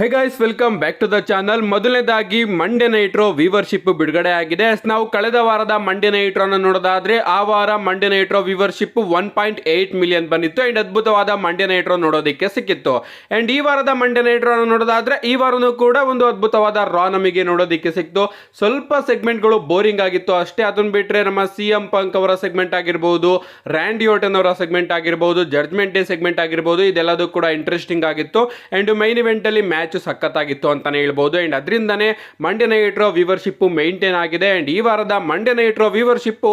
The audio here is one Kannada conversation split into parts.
Hey guys welcome back to the channel ಮೊದಲನೇದಾಗಿ ಮಂಡ್ಯ ನೈಟ್ರೋ ವಿವರ್ಶಿಪ್ ಬಿಡುಗಡೆ ಆಗಿದೆ. ನಾವು ಕಳೆದ ವಾರದ ಮಂಡ್ಯ ನೈಟ್ರೋನ ನೋಡೋದಾದ್ರೆ ಆ ವಾರ Monday Night Raw viewership one point eight million ಬಂದಿತ್ತು. ಅಂಡ್ ಅದ್ಭುತವಾದ ಮಂಡ್ಯ ನೈಟ್ರೋ ನೋಡೋದಕ್ಕೆ ಸಿಕ್ಕಿತ್ತು. ಅಂಡ್ ಈ ವಾರದ ಮಂಡ್ಯ ನೈಟ್ರೋನ ನೋಡೋದಾದ್ರೆ ಈ ವಾರನೂ ಕೂಡ ಒಂದು ಅದ್ಭುತವಾದ ರಾ ನಮಗೆ ನೋಡೋದಕ್ಕೆ ಸಿಕ್ತು ಸ್ವಲ್ಪ ಸೆಗ್ಮೆಂಟ್ಗಳು ಬೋರಿಂಗ್ ಆಗಿತ್ತು ಅಷ್ಟೇ. ಅದನ್ನ ಬಿಟ್ಟರೆ ನಮ್ಮ ಸಿ ಎಂ ಪಂಕ್ ಅವರ ಸೆಗ್ಮೆಂಟ್ ಆಗಿರ್ಬೋದು ರ್ಯಾಂಡಿ ಯೋಟನ್ ಅವರ ಸೆಗ್ಮೆಂಟ್ ಆಗಿರ್ಬೋದು ಜಡ್ಜ್ಮೆಂಟ್ ಡೇ ಸೆಗ್ಮೆಂಟ್ ಆಗಿರ್ಬೋದು, ಇದೆಲ್ಲದೂ ಕೂಡ ಇಂಟ್ರೆಸ್ಟಿಂಗ್ ಆಗಿತ್ತು. ಅಂಡ್ ಮೈನ್ ಇವೆಂಟ್ ಅಲ್ಲಿ ಮ್ಯಾಚ್ ಸಖತ್ತಾಗಿತ್ತು ಅಂತಲೇ ಹೇಳ್ಬೋದು. ಆ್ಯಂಡ್ ಅದರಿಂದನೇ Monday Night Raw viewership maintain ಆಗಿದೆ. ಆ್ಯಂಡ್ ಈ ವಾರದ Monday Night Raw viewership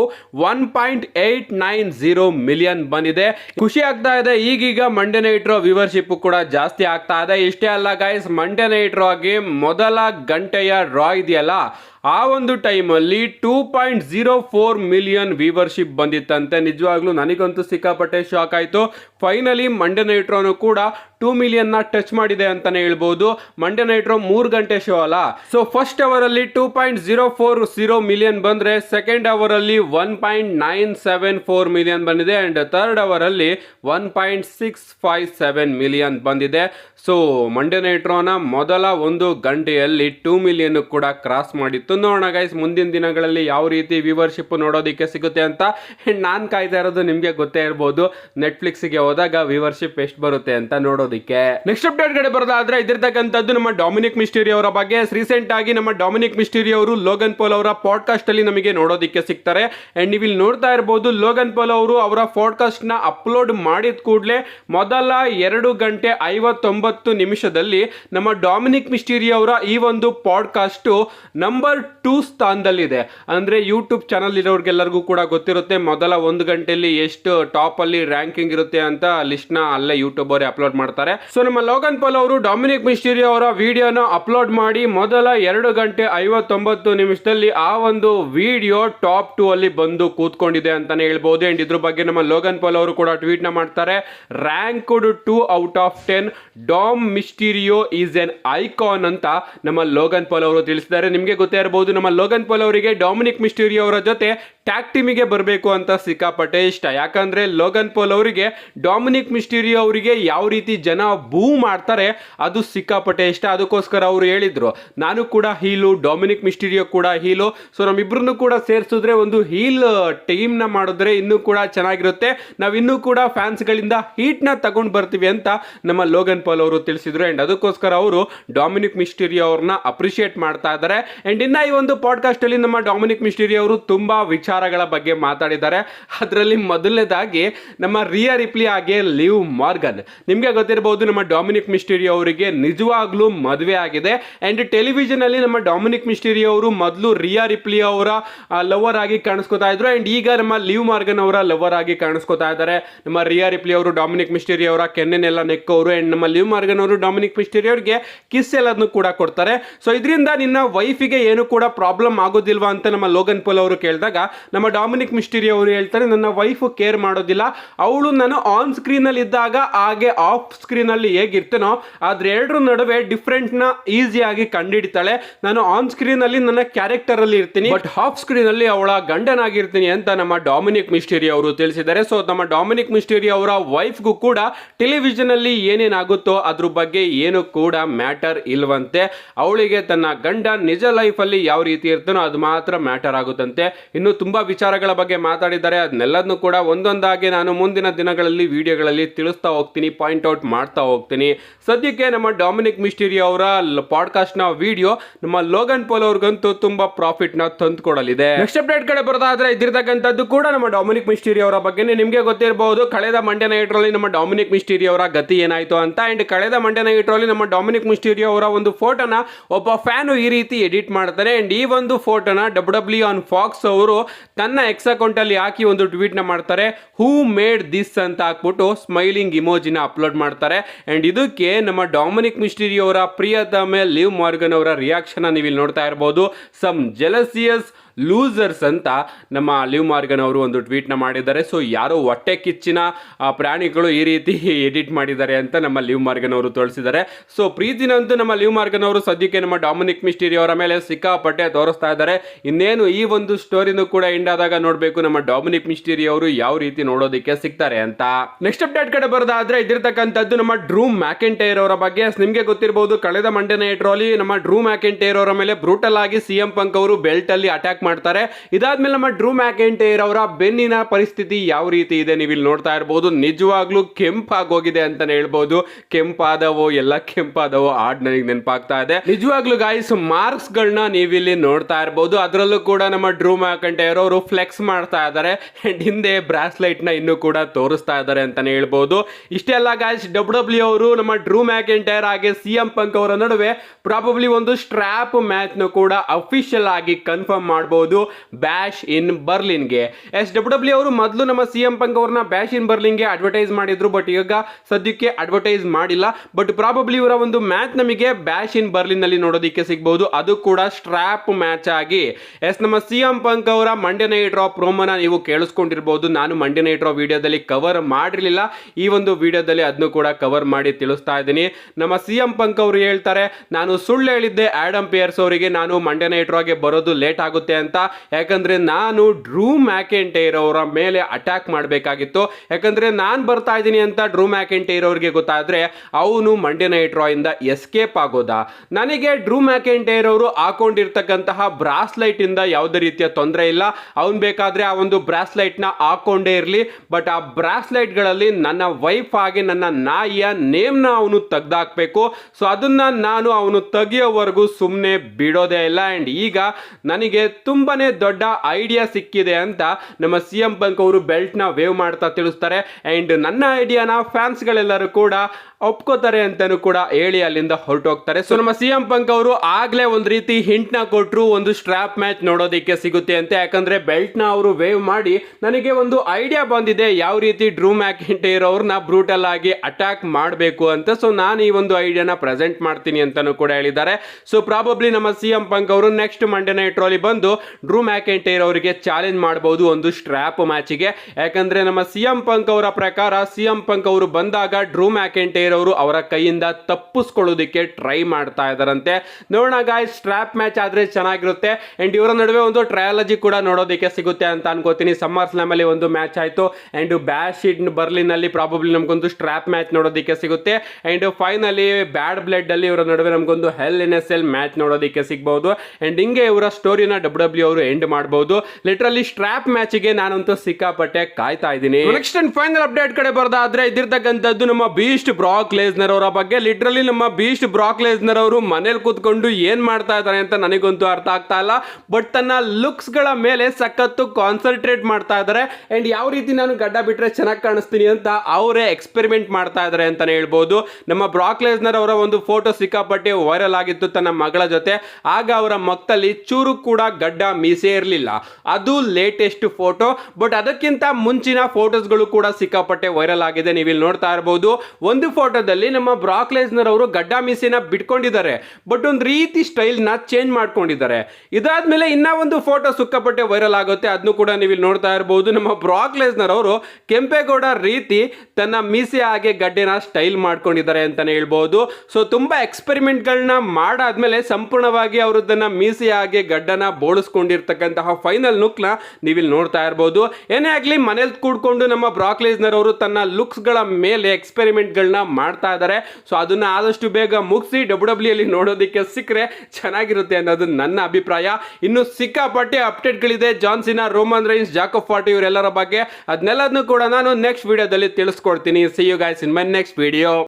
one point eight nine zero million ಬಂದಿದೆ. ಖುಷಿ ಆಗ್ತಾ ಇದೆ. ಈಗೀಗ ಮಂಡ್ಯ ನೈಟ್ರೋ ವಿವರ್ಶಿಪ್ಪು ಕೂಡ ಜಾಸ್ತಿ ಆಗ್ತಾ ಇದೆ. ಇಷ್ಟೇ ಅಲ್ಲ ಗೈಸ್ ಮಂಡ್ಯ ನೈಟ್ರೋ ಆಗಿ ಮೊದಲ ಗಂಟೆಯ ರಾ ಇದೆಯಲ್ಲ? ಆ ಒಂದು ಟೈಮಲ್ಲಿ two point zero four million viewership ಬಂದಿತ್ತಂತೆ. ನಿಜವಾಗ್ಲೂ ನನಗಂತೂ ಸಿಕ್ಕಾಪಟ್ಟೆ ಶಾಕ್ ಆಯಿತು. ಫೈನಲಿ ಮಂಡ್ಯ ನೈಟ್ರೋನು ಕೂಡ ಟೂ ಮಿಲಿಯನ್ನ ಟಚ್ ಮಾಡಿದೆ ಅಂತಲೇ ಹೇಳ್ಬೋದು. ಮಂಡ್ಯ ನೈಟ್ರೋ ಮೂರು ಗಂಟೆ ಶೋ ಅಲ್ಲ. ಸೊ ಫಸ್ಟ್ ಅವರಲ್ಲಿ two point zero four zero million ಬಂದರೆ ಸೆಕೆಂಡ್ ಅವರಲ್ಲಿ one point nine seven four million ಬಂದಿದೆ ಆ್ಯಂಡ್ ತರ್ಡ್ ಅವರಲ್ಲಿ one point six five seven million ಬಂದಿದೆ. ಸೊ ಮಂಡ್ಯ ನೈಟ್ರೋನ ಮೊದಲ ಒಂದು ಗಂಟೆಯಲ್ಲಿ ಟೂ ಮಿಲಿಯನ್ ಕೂಡ ಕ್ರಾಸ್ ಮಾಡಿತ್ತು. ನೋಡೋಣ ಗೈಸ್ ಮುಂದಿನ ದಿನಗಳಲ್ಲಿ ಯಾವ ರೀತಿ ವ್ಯೂವರ್ಶಿಪ್ ನೋಡೋದಕ್ಕೆ ಸಿಗುತ್ತೆ ಅಂತ ನಾನು ಕಾಯ್ತಾ ಇರೋದು ನಿಮಗೆ ಗೊತ್ತೇ ಇರ್ಬೋದು. ನೆಟ್ಫ್ಲಿಕ್ಸ್ಗೆ ಹೋದಾಗ ವ್ಯೂವರ್ಶಿಪ್ ಎಷ್ಟು ಬರುತ್ತೆ ಅಂತ ನೋಡೋದಕ್ಕೆ. ನೆಕ್ಸ್ಟ್ ಅಪ್ಡೇಟ್ ಕಡೆ ಬರೋದಾದ್ರೆ ಇದಿರ್ತಕ್ಕಂಥದ್ದು ನಮ್ಮ ಡಾಮಿನಿಕ್ ಮಿಸ್ಟೀರಿ ಅವರ ಬಗ್ಗೆ. ರೀಸೆಂಟ್ ಆಗಿ ನಮ್ಮ ಡಾಮಿನಿಕ್ ಮಿಸ್ಟೀರಿ ಅವರು ಲೋಗನ್ ಪೋಲ್ ಅವರ ಪಾಡ್ಕಾಸ್ಟ್ ಅಲ್ಲಿ ನಮಗೆ ನೋಡೋದಕ್ಕೆ ಸಿಗ್ತಾರೆ. ಅಂಡ್ ನೀವು ಇಲ್ಲಿ ನೋಡ್ತಾ ಇರ್ಬೋದು ಲೋಗನ್ ಪೋಲ್ ಅವರು ಅವರ ಪಾಡ್ಕಾಸ್ಟ್ನ ಅಪ್ಲೋಡ್ ಮಾಡಿದ ಕೂಡಲೇ ಮೊದಲ ಎರಡು ಗಂಟೆ ಐವತ್ತೊಂಬತ್ತು ನಿಮಿಷದಲ್ಲಿ ನಮ್ಮ ಡಾಮಿನಿಕ್ ಮಿಸ್ಟೀರಿ ಅವರ ಈ ಒಂದು ಪಾಡ್ಕಾಸ್ಟ್ ನಂಬರ್ ಟೂ ಸ್ಥಾನದಲ್ಲಿದೆ. ಅಂದ್ರೆ ಯೂಟ್ಯೂಬ್ ಚಾನಲ್ ಇರೋರಿಗೆಲ್ಲರಿಗೂ ಕೂಡ ಗೊತ್ತಿರುತ್ತೆ, ಮೊದಲ ಒಂದು ಗಂಟೆಯಲ್ಲಿ ಎಷ್ಟು ಟಾಪ್ ಅಲ್ಲಿ ರ್ಯಾಂಕಿಂಗ್ ಇರುತ್ತೆ ಅಂತ ಲಿಸ್ಟ್ನ ಅಲ್ಲೇ ಯೂಟ್ಯೂಬ್ ಅವರೇ ಅಪ್ಲೋಡ್ ಮಾಡ್ತಾರೆ. ಸೊ ನಮ್ಮ ಲೋಗನ್ ಪಾಲ್ ಅವರು ಡೊಮಿನಿಕ್ ಮಿಸ್ಟೀರಿ ಅವರ ವಿಡಿಯೋನ ಅಪ್ಲೋಡ್ ಮಾಡಿ, ಮೊದಲ ಎರಡು ಗಂಟೆ ಐವತ್ತೊಂಬತ್ತು ನಿಮಿಷದಲ್ಲಿ ಆ ಒಂದು ವಿಡಿಯೋ ಟಾಪ್ ಟೂ ಅಲ್ಲಿ ಬಂದು ಕೂತ್ಕೊಂಡಿದೆ ಅಂತಾನೆ ಹೇಳ್ಬೋದು. ಅಂಡ್ ಇದ್ರ ಬಗ್ಗೆ ನಮ್ಮ ಲೋಗನ್ ಪಾಲ್ ಅವರು ಕೂಡ ಟ್ವೀಟ್ನ ಮಾಡ್ತಾರೆ. Ranked two out of ten Dom Mysterio is an icon ಅಂತ ನಮ್ಮ ಲೋಗನ್ ಪಾಲ್ ಅವರು ತಿಳಿಸಿದ್ದಾರೆ. ನಿಮಗೆ ಗೊತ್ತೇ ಇರಬಹುದು ನಮ್ಮ ಲೋಗನ್ ಪೋಲ್ ಅವರಿಗೆ ಡಾಮಿನಿಕ್ ಮಿಸ್ಟೀರಿಯೋ ಅವರ ಜೊತೆ ಟ್ಯಾಕ್ ಟೀಮಿಗೆ ಬರಬೇಕು ಅಂತ ಸಿಕ್ಕಾಪಟ್ಟೆ ಇಷ್ಟ. ಯಾಕಂದ್ರೆ ಲೋಗನ್ ಪೋಲ್ ಅವರಿಗೆ, ಡಾಮಿನಿಕ್ ಮಿಸ್ಟೀರಿಯೋ ಅವರಿಗೆ ಯಾವ ರೀತಿ ಜನ ಬೂ ಮಾಡ್ತಾರೆ, ಅದು ಸಿಕ್ಕಾಪಟ್ಟೆ ಇಷ್ಟ. ಅದಕ್ಕೋಸ್ಕರ ಅವರು ಹೇಳಿದ್ರು. ನಾನು ಕೂಡ ಹೀಲು, ಡಾಮಿನಿಕ್ ಮಿಸ್ಟೀರಿಯೋ ಕೂಡ ಹೀಲು. ಸೊ ನಮ್ಮಿಬ್ಬರನ್ನು ಕೂಡ ಸೇರಿಸಿದ್ರೆ ಒಂದು ಹೀಲ್ ಟೀಮ್ನ ಮಾಡಿದ್ರೆ ಇನ್ನೂ ಕೂಡ ಚೆನ್ನಾಗಿರುತ್ತೆ. ನಾವು ಇನ್ನೂ ಕೂಡ ಫ್ಯಾನ್ಸ್ಗಳಿಂದ ಹೀಟ್ನ ತಗೊಂಡು ಬರ್ತೀವಿ ಅಂತ ನಮ್ಮ ಲೋಗನ್ ಪಾಲ್ ಅವರು ತಿಳಿಸಿದ್ರು. ಆ್ಯಂಡ್ ಅದಕ್ಕೋಸ್ಕರ ಅವರು ಡಾಮಿನಿಕ್ ಮಿಸ್ಟೀರಿಯೋ ಅವ್ರನ್ನ ಅಪ್ರಿಷಿಯೇಟ್ ಮಾಡ್ತಾ ಇದ್ದಾರೆ ಆ್ಯಂಡ್ ಇನ್ನ ಈ ಒಂದು ಪಾಡ್ಕಾಸ್ಟಲ್ಲಿ ನಮ್ಮ ಡಾಮಿನಿಕ್ ಮಿಸ್ಟೀರಿಯೋ ಅವರು ತುಂಬಾ ವಿಚಾರಗಳ ಬಗ್ಗೆ ಮಾತಾಡಿದ್ದಾರೆ. ಅದರಲ್ಲಿ ಮೊದಲನೇದಾಗಿ ನಮ್ಮ ರಿಯಾ ರಿಪ್ಲಿ ಹಾಗೆ ಲಿವ್ ಮಾರ್ಗನ್. ನಿಮಗೆ ಗೊತ್ತಿರಬಹುದು ನಮ್ಮ ಡಾಮಿನಿಕ್ ಮಿಸ್ಟೀರಿಯೋ ಅವರಿಗೆ ನಿಜವಾಗ್ಲೂ ಮದುವೆ ಆಗಿದೆ. ಆ್ಯಂಡ್ ಟೆಲಿವಿಷನ್ ಅಲ್ಲಿ ನಮ್ಮ ಡಾಮಿನಿಕ್ ಮಿಸ್ಟೀರಿಯೋ ಅವರು ಮೊದಲು ರಿಯಾ ರಿಪ್ಲಿ ಅವರ ಲವರ್ ಆಗಿ ಕಾಣಿಸ್ಕೊತಾ ಇದ್ರು. ಆ್ಯಂಡ್ ಈಗ ನಮ್ಮ ಲಿವ್ ಮಾರ್ಗನ್ ಅವರ ಲವರ್ ಆಗಿ ಕಾಣಿಸ್ಕೊತಾ ಇದ್ದಾರೆ. ನಮ್ಮ ರಿಯಾ ರಿಪ್ಲಿ ಅವರು ಡಾಮಿನಿಕ್ ಮಿಸ್ಟೀರಿಯೋ ಅವರ ಕೆನ್ನೆನೆಲ್ಲ ನೆಕ್ಕವರು. ಆ್ಯಂಡ್ ನಮ್ಮ ಲಿವ್ ಮಾರ್ಗನ್ ಅವರು ಡಾಮಿನಿಕ್ ಮಿಸ್ಟೀರಿಯೋ ಅವರಿಗೆ ಕಿಸ್ ಎಲ್ಲದನ್ನು ಕೂಡ ಕೊಡ್ತಾರೆ. ಸೊ ಇದರಿಂದ ನಿನ್ನ ವೈಫಿಗೆ ಏನು ಕೂಡ ಪ್ರಾಬ್ಲಮ್ ಆಗೋದಿಲ್ವಾ ಅಂತ ನಮ್ಮ ಲೋಗನ್ ಪೋಲ್ ಅವರು ಕೇಳಿದಾಗ ನಮ್ಮ ಡಾಮಿನಿಕ್ ಮಿಸ್ಟಿರಿ ಅವರು ಹೇಳ್ತಾರೆ, ನನ್ನ ವೈಫ್ ಕೇರ್ ಮಾಡೋದಿಲ್ಲ. ಅವಳು ನಾನು ಆನ್ ಸ್ಕ್ರೀನ್ ಅಲ್ಲಿ ಇದ್ದಾಗ ಹಾಗೆ ಆಫ್ ಸ್ಕ್ರೀನ್ ಅಲ್ಲಿ ಹೇಗಿರ್ತೇನೋ, ಆದ್ರೆ ಎರಡರ ನಡುವೆ ಡಿಫ್ರೆಂಟ್ನ ಈಸಿಯಾಗಿ ಕಂಡುಹಿಡಿತಾಳೆ ನಾನು ಆನ್ ಸ್ಕ್ರೀನ್ ಅಲ್ಲಿ ನನ್ನ ಕ್ಯಾರೆಕ್ಟರಲ್ಲಿ ಇರ್ತೀನಿ ಬಟ್ ಆಫ್ ಸ್ಕ್ರೀನ್ ಅಲ್ಲಿ ಅವಳ ಗಂಡನಾಗಿರ್ತೀನಿ ಅಂತ ನಮ್ಮ ಡಾಮಿನಿಕ್ ಮಿಸ್ಟಿರಿ ಅವರು ತಿಳಿಸಿದ್ದಾರೆ. ಸೊ ನಮ್ಮ ಡಾಮಿನಿಕ್ ಮಿಸ್ಟಿರಿ ಅವರ ವೈಫ್ಗೂ ಕೂಡ ಟೆಲಿವಿಷನ್ ಅಲ್ಲಿ ಏನೇನಾಗುತ್ತೋ ಅದ್ರ ಬಗ್ಗೆ ಏನು ಕೂಡ ಮ್ಯಾಟರ್ ಇಲ್ವಂತೆ. ಅವಳಿಗೆ ತನ್ನ ಗಂಡ ನಿಜ ಲೈಫಲ್ಲಿ ಯಾವ ರೀತಿ ಇರ್ತಾನೋ ಅದು ಮಾತ್ರ ಮ್ಯಾಟರ್ ಆಗುತ್ತಂತೆ. ಇನ್ನು ತುಂಬಾ ವಿಚಾರಗಳ ಬಗ್ಗೆ ಮಾತಾಡಿದ್ದಾರೆ. ಅದನ್ನೆಲ್ಲದನ್ನು ಕೂಡ ಒಂದೊಂದಾಗಿ ನಾನು ಮುಂದಿನ ದಿನಗಳಲ್ಲಿ ವಿಡಿಯೋಗಳಲ್ಲಿ ತಿಳಿಸ್ತಾ ಹೋಗ್ತೀನಿ, ಪಾಯಿಂಟ್ ಔಟ್ ಮಾಡ್ತಾ ಹೋಗ್ತೀನಿ. ಸದ್ಯಕ್ಕೆ ನಮ್ಮ ಡಾಮಿನಿಕ್ ಮಿಸ್ಟಿರಿ ಅವರ ಪಾಡ್ಕಾಸ್ಟ್ನ ವಿಡಿಯೋ ನಮ್ಮ ಲೋಗನ್ ಪೋಲ್ ಅವ್ರಿಗಂತೂ ತುಂಬ ಪ್ರಾಫಿಟ್ನ ತಂದುಕೊಡಲಿದೆ. ನೆಕ್ಸ್ಟ್ ಅಪ್ಡೇಟ್ ಕಡೆ ಬರೋದಾದ್ರೆ ಇದಿರ್ತಕ್ಕಂಥದ್ದು ಕೂಡ ನಮ್ಮ ಡಾಮಿನಿಕ್ ಮಿಸ್ಟಿರಿ ಅವರ ಬಗ್ಗೆ ನಿಮಗೆ ಗೊತ್ತಿರಬಹುದು ಕಳೆದ ಮಂಡ್ಯ ನೈಟ್ರಲ್ಲಿ ನಮ್ಮ ಡಾಮಿನಿಕ್ ಮಿಸ್ಟಿರಿ ಅವರ ಗತಿ ಏನಾಯ್ತು ಅಂತ, ಅಂಡ್ ಕಳೆದ ಮಂಡ್ಯ ನೈಟ್ರಲ್ಲಿ ನಮ್ಮ ಡಾಮಿನಿಕ್ ಮಿಸ್ಟಿರಿ ಅವರ ಒಂದು ಫೋಟೋನ ಒಬ್ಬ ಫ್ಯಾನು ಈ ರೀತಿ ಎಡಿಟ್ ಮಾಡ್ತಾರೆ ಅಂಡ್ ಈ ಒಂದು ಫೋಟೋನ ಡಬ್ಲ್ಯೂ ಡಬ್ಲ್ಯೂ ಆನ್ ಫಾಕ್ಸ್ ಅವರು ತನ್ನ ಎಕ್ಸ್ ಅಕೌಂಟ್ ಅಲ್ಲಿ ಹಾಕಿ ಒಂದು ಟ್ವೀಟ್ನ ಮಾಡ್ತಾರೆ. ಹೂ ಮೇಡ್ ದಿಸ್ ಅಂತ ಹಾಕ್ಬಿಟ್ಟು ಸ್ಮೈಲಿಂಗ್ ಇಮೋಜಿನ ಅಪ್ಲೋಡ್ ಮಾಡ್ತಾರೆ. ಅಂಡ್ ಇದಕ್ಕೆ ನಮ್ಮ ಡಾಮಿನಿಕ್ ಮಿಸ್ಟಿರಿ ಅವರ, ಪ್ರಿಯತಮೆ ಲಿವ್ ಮಾರ್ಗನ್ ಅವರ ರಿಯಾಕ್ಷನ್ ನೀವು ಇಲ್ಲಿ ನೋಡ್ತಾ ಇರಬಹುದು ಸಮ್ ಜೆಲಸಿಯಸ್ ಲೂಸರ್ಸ್ ಅಂತ ನಮ್ಮ ಲಿವ್ ಮಾರ್ಗನ್ ಅವರು ಒಂದು ಟ್ವೀಟ್ನ ಮಾಡಿದ್ದಾರೆ. ಸೊ ಯಾರೋ ಹೊಟ್ಟೆ ಕಿಚ್ಚಿನ ಪ್ರಾಣಿಗಳು ಈ ರೀತಿ ಎಡಿಟ್ ಮಾಡಿದ್ದಾರೆ ಅಂತ ನಮ್ಮ ಲಿವ್ ಮಾರ್ಗನ್ ಅವರು ತೋರಿಸಿದ್ದಾರೆ. ಸೊ ಪ್ರೀತಿನಂತೂ ನಮ್ಮ ಲಿವ್ ಮಾರ್ಗನ್ ಅವರು ಸದ್ಯಕ್ಕೆ ನಮ್ಮ ಡಾಮಿನಿಕ್ ಮಿಸ್ಟಿರಿ ಅವರ ಮೇಲೆ ಸಿಕ್ಕಾಪಟ್ಟೆ ತೋರಿಸ್ತಾ ಇದ್ದಾರೆ. ಇನ್ನೇನು ಈ ಒಂದು ಸ್ಟೋರಿನೂ ಕೂಡ ಎಂಡ್ ಆದಾಗ ನೋಡಬೇಕು. ನಮ್ಮ ಡಾಮಿನಿಕ್ ಮಿಸ್ಟಿರಿ ಅವರು ಯಾವ ರೀತಿ ನೋಡೋದಕ್ಕೆ ಸಿಗ್ತಾರೆ ಅಂತ. ನೆಕ್ಸ್ಟ್ ಅಪ್ಡೇಟ್ ಕಡೆ ಬರೋದಾದ್ರೆ, ಇದಿರ್ತಕ್ಕಂಥದ್ದು ನಮ್ಮ ಡ್ರೂ ಮ್ಯಾಕೆಂಟೈರ್ ಅವರ ಬಗ್ಗೆ. ನಿಮಗೆ ಗೊತ್ತಿರಬಹುದು ಕಳೆದ ಮಂಡೇ ನೈಟ್ ರಲ್ಲಿ ನಮ್ಮ ಡ್ರೂ ಮ್ಯಾಕೆಂಟೈರ್ ಅವರ ಮೇಲೆ ಬ್ರೂಟಲ್ ಆಗಿ ಸಿಎಂ ಪಂಕ್ ಅವರು ಬೆಲ್ಟ್ ಅಲ್ಲಿ ಅಟ್ಯಾಕ್ ಮಾಡ್ತಾರೆ. ಇದಾದ್ಮೇಲೆ ನಮ್ಮ ಡ್ರೂ ಮ್ಯಾಕೆಂಟೇರ್ ಅವರ ಬೆನ್ನಿನ ಪರಿಸ್ಥಿತಿ ಯಾವ ರೀತಿ ಇದೆ ನೀವು ಇಲ್ಲಿ ನೋಡ್ತಾ ಇರಬಹುದು ನಿಜವಾಗ್ಲೂ ಕೆಂಪಾಗೋಗಿದೆ ಅಂತಾನೆ ಹೇಳ್ಬಹುದು ಕೆಂಪಾದವೋ, ಎಲ್ಲ ಕೆಂಪಾದವೋ ಹಾಡ್ ನನಗೆ ನೆನಪಾಗ್ತಾ ಇದೆ. ನಿಜವಾಗ್ಲೂ ಗಾಯ್ಸ್ ಮಾರ್ಕ್ಸ್ ಗಳನ್ನ ನೀವಿಲ್ಲಿ ನೋಡ್ತಾ ಇರಬಹುದು ಅದರಲ್ಲೂ ಕೂಡ ನಮ್ಮ ಡ್ರೂ ಮ್ಯಾಕೆಂಟೇರ್ ಅವರು ಫ್ಲೆಕ್ಸ್ ಮಾಡ್ತಾ ಇದ್ದಾರೆ. ಅಂಡ್ ಹಿಂದೆ ಬ್ರಾಸ್ಲೈಟ್ನ ಇನ್ನೂ ಕೂಡ ತೋರಿಸ್ತಾ ಇದ್ದಾರೆ ಅಂತಾನೆ ಹೇಳ್ಬೋದು. ಇಷ್ಟೆಲ್ಲ ಗಾಯ್ಸ್ ಡಬ್ಲ್ಯೂ ಡಬ್ಲ್ಯೂ ಅವರು ನಮ್ಮ ಡ್ರೂ ಮ್ಯಾಕೆಂಟೇರ್ ಹಾಗೆ ಸಿ ಎಂ ಪಂಕ್ ಅವರ ನಡುವೆ ಪ್ರಾಬಬ್ಲಿ ಒಂದು ಸ್ಟ್ರಾಪ್ ಮ್ಯಾಚ್ನ ಕೂಡ ಅಫಿಷಿಯಲ್ ಆಗಿ ಕನ್ಫರ್ಮ್ ಮಾಡಬಹುದು ಬ್ಯಾಶ್ ಇನ್ ಬರ್ಲಿನ್ಗೆ ಎಸ್ ಡಬ್ಲ್ಯೂ ಡಬ್ಲ್ಯೂ ಅವರು ಮೊದಲು ನಮ್ಮ ಸಿ ಎಂ ಪಂಕ್ ಅವ್ರನ್ನ ಬ್ಯಾಶ್ ಇನ್ ಬರ್ಲಿನ್ಗೆ ಅಡ್ವರ್ಟೈಸ್ ಮಾಡಿದ್ರು ಬಟ್ ಈಗ ಸದ್ಯಕ್ಕೆ ಅಡ್ವರ್ಟೈಸ್ ಮಾಡಿಲ್ಲ. ಬಟ್ ಪ್ರಾಬಬ್ಲಿ ಇವರ ಒಂದು ಮ್ಯಾಚ್ ನಮಗೆ ಬ್ಯಾಶ್ ಇನ್ ಬರ್ಲಿನ್ನಲ್ಲಿ ನೋಡೋದಕ್ಕೆ ಸಿಗಬಹುದು ಅದು ಕೂಡ ಸ್ಟ್ರಾಪ್ ಮ್ಯಾಚ್ ಆಗಿ. ಎಸ್ ನಮ್ಮ ಸಿ ಎಂ ಪಂಕ್ ಅವರ ಮಂಡ್ಯ ನೈಟ್ ರಾ ಪ್ರೋಮನ ನೀವು ಕೇಳಿಸ್ಕೊಂಡಿರ್ಬೋದು. ನಾನು ಮಂಡ್ಯ ನೈಟ್ ರಾ ವಿಡಿಯೋದಲ್ಲಿ ಕವರ್ ಮಾಡಿರಲಿಲ್ಲ. ಈ ಒಂದು ವಿಡಿಯೋದಲ್ಲಿ ಅದನ್ನು ಕೂಡ ಕವರ್ ಮಾಡಿ ತಿಳಿಸ್ತಾ ಇದ್ದೀನಿ. ನಮ್ಮ ಸಿ ಎಂ ಪಂಕ್ ಅವರು ಹೇಳ್ತಾರೆ, ನಾನು ಸುಳ್ಳು ಹೇಳಿದ್ದೆ ಆ್ಯಡಮ್ ಪಿಯರ್ಸ್ ಅವರಿಗೆ. ನಾನು ಮಂಡ್ಯ ನೈಟ್ ರಾಗೆ ಬರೋದು ಲೇಟ್ ಆಗುತ್ತೆ ಅಂತ. ಯಾಕಂದ್ರೆ ನಾನು ಡ್ರೂ ಮ್ಯಾಕೆಂಟೈರ್ ಅವರ ಮೇಲೆ ಅಟ್ಯಾಕ್ ಮಾಡಬೇಕಾಗಿತ್ತು. ಯಾಕಂದ್ರೆ ನಾನು ಬರ್ತಾ ಇದ್ದೀನಿ ಅಂತ ಡ್ರೂ ಮ್ಯಾಕೆಂಟೈರ್ ಅವರಿಗೆ ಗೊತ್ತಾದ್ರೆ ಅವನು ಮಂಡ್ಯ ನೈಟ್ ರಾಯಿಂದ ಎಸ್ಕೇಪ್ ಆಗೋದಾ. ನನಗೆ ಡ್ರೂ ಮ್ಯಾಕೆಂಟೈರ್ ಅವರು ಹಾಕೊಂಡಿರ್ತಕ್ಕಂತಹ ಇಂದ ಯಾವುದೇ ರೀತಿಯ ತೊಂದರೆ ಇಲ್ಲ. ಅವನು ಬೇಕಾದ್ರೆ ಆ ಒಂದು ಬ್ರಾಸ್ಲೈಟ್ನ ಹಾಕೊಂಡೇ ಇರಲಿ. ಬಟ್ ಆ ಬ್ರಾಸ್ಲೈಟ್ಗಳಲ್ಲಿ ನನ್ನ ವೈಫ್ ಆಗಿ ನನ್ನ ನಾಯಿಯ ನೇಮ್ನ ಅವನು ತೆಗ್ದಾಕ್ಬೇಕು. ಸೊ ಅದನ್ನ ನಾನು ಅವನು ತೆಗಿಯೋವರೆಗೂ ಸುಮ್ಮನೆ ಬಿಡೋದೇ ಇಲ್ಲ. ಅಂಡ್ ಈಗ ನನಗೆ ತುಂಬಾನೇ ದೊಡ್ಡ ಐಡಿಯಾ ಸಿಕ್ಕಿದೆ ಅಂತ ನಮ್ಮ ಸಿ ಎಂ ಬಂಕ್ ಅವರು ಬೆಲ್ಟ್ನ ವೇವ್ ಮಾಡ್ತಾ ತಿಳಿಸ್ತಾರೆ. ಆ್ಯಂಡ್ ನನ್ನ ಐಡಿಯಾನ ಫ್ಯಾನ್ಸ್ಗಳೆಲ್ಲರೂ ಕೂಡ ಒಪ್ಕೋತಾರೆ ಅಂತಲೂ ಕೂಡ ಹೇಳಿ ಅಲ್ಲಿಂದ ಹೊರಟೋಗ್ತಾರೆ. ಸೊ ನಮ್ಮ ಸಿ ಎಂ ಪಂಕ್ ಅವರು ಆಗಲೇ ಒಂದು ರೀತಿ ಹಿಂಟ್ನ ಕೊಟ್ಟರು ಒಂದು ಸ್ಟ್ರಾಪ್ ಮ್ಯಾಚ್ ನೋಡೋದಕ್ಕೆ ಸಿಗುತ್ತೆ ಅಂತ. ಯಾಕಂದರೆ ಬೆಲ್ಟ್ನ ಅವರು ವೇವ್ ಮಾಡಿ ನನಗೆ ಒಂದು ಐಡಿಯಾ ಬಂದಿದೆ. ಯಾವ ರೀತಿ ಡ್ರೂ ಮ್ಯಾಕ್ ಅವ್ರನ್ನ ಬ್ರೂಟಲ್ ಆಗಿ ಅಟ್ಯಾಕ್ ಮಾಡಬೇಕು ಅಂತ. ಸೊ ನಾನು ಈ ಒಂದು ಐಡಿಯಾನ ಪ್ರೆಸೆಂಟ್ ಮಾಡ್ತೀನಿ ಅಂತಲೂ ಕೂಡ ಹೇಳಿದ್ದಾರೆ. ಸೊ ಪ್ರಾಬಬ್ಲಿ ನಮ್ಮ ಸಿ ಎಂ ಪಂಕ್ ಅವರು ನೆಕ್ಸ್ಟ್ ಮಂಡೇ ನೈಟ್ ರೋಲಿ ಬಂದು ಡ್ರೂ ಮ್ಯಾಕೆಂಟೈರ್ ಅವರಿಗೆ ಚಾಲೆಂಜ್ ಮಾಡಬಹುದು ಒಂದು ಸ್ಟ್ರಾಪ್ ಮ್ಯಾಚಿಗೆ. ಯಾಕಂದ್ರೆ ನಮ್ಮ ಸಿ ಎಂ ಪಂಕ್ ಅವರ ಪ್ರಕಾರ ಸಿ ಎಂ ಪಂಕ್ ಅವರು ಬಂದಾಗ ಡ್ರೂ ಮ್ಯಾಕೆಂಟೈರ್ ಅವರು ಅವರ ಕೈಯಿಂದ ತಪ್ಪಿಸ್ಕೊಳ್ಳೋದಕ್ಕೆ ಟ್ರೈ ಮಾಡ್ತಾ ಇದಾರಂತೆ ನೋಡೋಣ ಗಾಯ್ ಸ್ಟ್ರಾಪ್ ಮ್ಯಾಚ್ ಆದ್ರೆ ಚೆನ್ನಾಗಿರುತ್ತೆ. ಅಂಡ್ ಇವರ ನಡುವೆ ಒಂದು ಟ್ರಯಾಲಜಿ ಕೂಡ ನೋಡೋದಕ್ಕೆ ಸಿಗುತ್ತೆ ಅಂತ ಅನ್ಕೋತೀನಿ. ಸಮ್ಮರ್ ಸ್ಲಾಮ್ ಅಲ್ಲಿ ಒಂದು ಮ್ಯಾಚ್ ಆಯ್ತು. ಅಂಡ್ ಬ್ಯಾಶ್ ಬರ್ಲಿನ್ ಅಲ್ಲಿ ಪ್ರಾಬಬ್ಲಿ ನಮಗೊಂದು ಸ್ಟ್ರಾಪ್ ಮ್ಯಾಚ್ ನೋಡೋದಕ್ಕೆ ಸಿಗುತ್ತೆ. ಅಂಡ್ ಫೈನಲಿ ಬ್ಯಾಡ್ ಬ್ಲಡ್ ಅಲ್ಲಿ ಇವರ ನಡುವೆ ನಮಗೊಂದು Hell in cell match ನೋಡೋದಕ್ಕೆ ಸಿಗ್ಬಹುದು ಅಂಡ್ ಹಿಂಗೆ ಇವರ ಸ್ಟೋರಿನ ಡಬ್ಲ್ಯೂ ಡಬ್ಲ್ಯೂ ಅವರು ಎಂಡ್ ಮಾಡಬಹುದು ಲಿಟ್ರಲ್ಲಿ ಸ್ಟ್ರಾಪ್ ಮ್ಯಾಚ್ಗೆ ನಾನಂತೂ ಸಿಕ್ಕಾಪಟ್ಟೆ ಕಾಯ್ತಾ ಇದ್ದೀನಿ. ನೆಕ್ಸ್ಟ್ ಅಂಡ್ ಫೈನಲ್ ಅಪ್ಡೇಟ್ ಕಡೆ ಬರೋದಾದ್ರೆ ಇದಿರ್ತಕ್ಕಂಥದ್ದು ನಮ್ಮ ಬೀಸ್ಟ್ ಬ್ರಾಕ್ ಲೇಸ್ನರ್ ಅವರ ಬಗ್ಗೆ. ಲಿಟ್ರಲಿ ನಮ್ಮ ಬೀಸ್ಟ್ ಬ್ರಾಕ್ ಲೇಸ್ನರ್ ಅವರು ಮನೇಲಿ ಕೂತ್ಕೊಂಡು ಏನ್ ಮಾಡ್ತಾ ಇದ್ದಾರೆ ಅಂತ ನನಗಂತೂ ಅರ್ಥ ಆಗ್ತಾ ಇಲ್ಲ. ಬಟ್ ತನ್ನ ಲುಕ್ಸ್ಗಳ ಮೇಲೆ ಸಖತ್ತು ಕಾನ್ಸಂಟ್ರೇಟ್ ಮಾಡ್ತಾ ಇದ್ದಾರೆ. ಅಂಡ್ ಯಾವ ರೀತಿ ನಾನು ಗಡ್ಡ ಬಿಟ್ರೆ ಚೆನ್ನಾಗಿ ಕಾಣಿಸ್ತೀನಿ ಅಂತ ಅವರೇ ಎಕ್ಸ್ಪೆರಿಮೆಂಟ್ ಮಾಡ್ತಾ ಇದ್ದಾರೆ ಅಂತಾನೆ ಹೇಳ್ಬೋದು. ನಮ್ಮ ಬ್ರಾಕ್ ಲೇಸ್ನರ್ ಅವರ ಒಂದು ಫೋಟೋ ಸಿಕ್ಕಾಪಟ್ಟೆ ವೈರಲ್ ಆಗಿತ್ತು ತನ್ನ ಮಗಳ ಜೊತೆ. ಆಗ ಅವರ ಮಕ್ಕಳಲ್ಲಿ ಚೂರು ಕೂಡ ಗಡ್ಡ ಮೀಸೆ ಇರಲಿಲ್ಲ. ಅದು ಲೇಟೆಸ್ಟ್ ಫೋಟೋ ಬಟ್ ಅದಕ್ಕಿಂತ ಮುಂಚಿನ ಫೋಟೋಸ್ಗಳು ಕೂಡ ಸಿಕ್ಕಾಪಟ್ಟೆ ವೈರಲ್ ಆಗಿದೆ. ನೀವು ಇಲ್ಲಿ ನೋಡ್ತಾ ಇರಬಹುದು ಒಂದು ಫೋಟೋದಲ್ಲಿ ನಮ್ಮ ಬ್ರಾಕ್ ಲೇಸ್ನರ್ ಅವರು ಗಡ್ಡ ಮೀಸೆನ ಬಿಟ್ಕೊಂಡಿದ್ದಾರೆ. ಬಟ್ ಒಂದು ರೀತಿ ಸ್ಟೈಲ್ನ ಚೇಂಜ್ ಮಾಡ್ಕೊಂಡಿದ್ದಾರೆ. ಇದಾದ್ಮೇಲೆ ಇನ್ನ ಒಂದು ಫೋಟೋ ಸಿಕ್ಕಾಪಟ್ಟೆ ವೈರಲ್ ಆಗುತ್ತೆ. ಅದನ್ನು ಕೂಡ ನೀವು ಇಲ್ಲಿ ನೋಡ್ತಾ ಇರಬಹುದು ನಮ್ಮ ಬ್ರಾಕ್ ಲೇಸ್ನರ್ ಅವರು ಕೆಂಪೇಗೌಡ ರೀತಿ ತನ್ನ ಮೀಸೆ ಹಾಗೆ ಗಡ್ಡೆನ ಸ್ಟೈಲ್ ಮಾಡ್ಕೊಂಡಿದ್ದಾರೆ ಅಂತಾನೆ ಹೇಳ್ಬಹುದು ಸೊ ತುಂಬಾ ಎಕ್ಸ್ಪೆರಿಮೆಂಟ್ಗಳನ್ನ ಮಾಡಾದ್ಮೇಲೆ ಸಂಪೂರ್ಣವಾಗಿ ಅವರು ತನ್ನ ಮೀಸೆ ಹಾಗೆ ಗಡ್ಡನ ಬೋಳಿಸ್ಕೊಂಡಿರ್ತಕ್ಕಂತಹ ಫೈನಲ್ ಲುಕ್ನ ನೀವಿಲ್ಲಿ ನೋಡ್ತಾ ಇರಬಹುದು ಏನೇ ಆಗಲಿ ಮನೇಲಿ ಕೂಡ್ಕೊಂಡು ನಮ್ಮ ಬ್ರಾಕ್ಲೇಸ್ನರ್ ಅವರು ತನ್ನ ಲುಕ್ಸ್ಗಳ ಮೇಲೆ ಎಕ್ಸ್ಪೆರಿಮೆಂಟ್ಗಳನ್ನ ಮಾಡ್ತಾ ಇದ್ದಾರೆ ಸೊ ಅದನ್ನ ಆದಷ್ಟು ಬೇಗ ಮುಗಿಸಿ ಡಬ್ಲ್ಯೂ ಅಲ್ಲಿ ನೋಡೋದಕ್ಕೆ ಸಿಕ್ಕರೆ ಚೆನ್ನಾಗಿರುತ್ತೆ ಅನ್ನೋದು ನನ್ನ ಅಭಿಪ್ರಾಯ. ಇನ್ನು ಸಿಕ್ಕಾಪಟ್ಟೆ ಅಪ್ಡೇಟ್ಗಳಿದೆ John Cena Roman Reigns Jacob Fatu ಇವರೆಲ್ಲರ ಬಗ್ಗೆ. ಅದನ್ನೆಲ್ಲದನ್ನು ಕೂಡ ನಾನು ನೆಕ್ಸ್ಟ್ ವಿಡಿಯೋದಲ್ಲಿ ತಿಳಿಸ್ಕೊಡ್ತೀನಿ. See you guys in my next video